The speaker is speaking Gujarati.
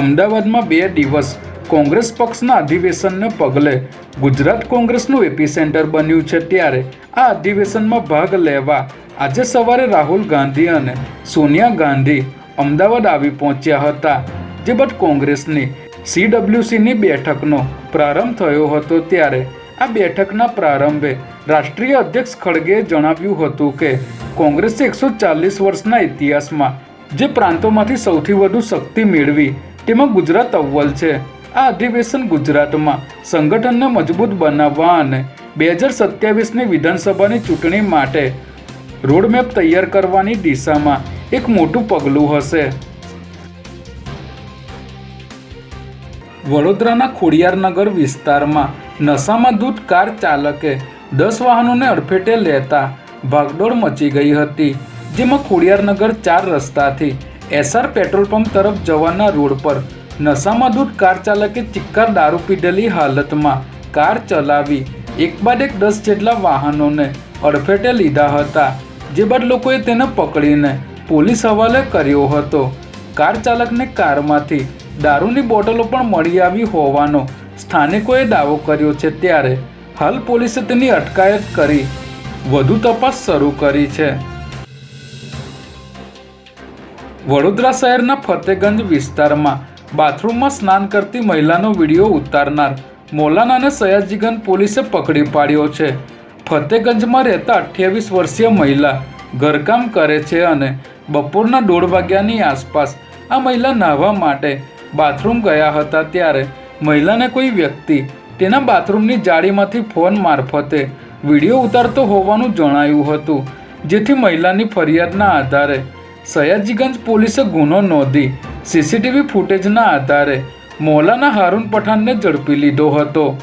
અમદાવાદમાં બે દિવસ કોંગ્રેસ પક્ષના અધિવેશનને પગલે ગુજરાત કોંગ્રેસનું એપિસેન્ટર બન્યું છે ત્યારે આ અધિવેશનમાં ભાગ લેવા આજે સવારે રાહુલ ગાંધી અને સોનિયા ગાંધી અમદાવાદ આવી પહોંચ્યા હતા જે બાદ કોંગ્રેસની સીડબ્લ્યુસીની બેઠકનો પ્રારંભ થયો હતો ત્યારે આ બેઠકના પ્રારંભે રાષ્ટ્રીય અધ્યક્ષ ખડગેએ જણાવ્યું હતું કે કોંગ્રેસે એકસો ચાલીસ વર્ષના ઇતિહાસમાં જે પ્રાંતોમાંથી સૌથી વધુ શક્તિ મેળવી તેમાં ગુજરાત અવ્વલ છે. આ અધિવેશન ગુજરાતમાં સંગઠનને મજબૂત બનાવવા અને બે હજાર સત્યાવીસની વિધાનસભાની ચૂંટણી માટે રોડમેપ તૈયાર કરવાની દિશામાં એક મોટું પગલું હશે. વડોદરાના ખોડિયારનગર વિસ્તારમાં નશામાં દૂધ કાર ચાલકે દસ વાહનોને અડફેટે લેતા ભાગદોડ મચી ગઈ હતી, જેમાં ખોડિયારનગર ચાર રસ્તાથી એસઆર પેટ્રોલ પંપ તરફ જવાના રોડ પર નશામાં દૂધ કાર ચાલકે ચિક્કાર દારૂ પીધેલી હાલતમાં કાર ચલાવી એક બાદ એક દસ જેટલા વાહનોને અડફેટે લીધા હતા, જે બાદ લોકોએ તેને પકડીને પોલીસ હવાલે કર્યો હતો. કાર ચાલકને કારમાંથી દારૂની બોટલો પણ મળી આવી હોવાનો સ્થાનિકોએ દાવો કર્યો છે ત્યારે હાલ પોલીસે તેની અટકાયત કરી વધુ તપાસ શરૂ કરી છે. વડોદરા શહેરના ફતેગંજ વિસ્તારમાં બાથરૂમમાં સ્નાન કરતી મહિલાનો વીડિયો ઉતારનાર મોલાનાને સયાજીગંજ પોલીસે પકડી પાડ્યો છે. ફતેગંજમાં રહેતા અઠ્યાવીસ વર્ષીય મહિલા ઘરકામ કરે છે અને બપોરના દોઢ વાગ્યાની આસપાસ આ મહિલા નાહવા માટે બાથરૂમ ગયા હતા ત્યારે મહિલાને કોઈ વ્યક્તિ તેના બાથરૂમની જાળીમાંથી ફોન મારફતે વીડિયો ઉતારતો હોવાનું જણાયું હતું, જેથી મહિલાની ફરિયાદના આધારે સયાજીગંજ પોલીસે ગુનો નોંધી સીસીટીવી ફૂટેજના આધારે મૌલાના હારૂન પઠાણને ઝડપી લીધો હતો.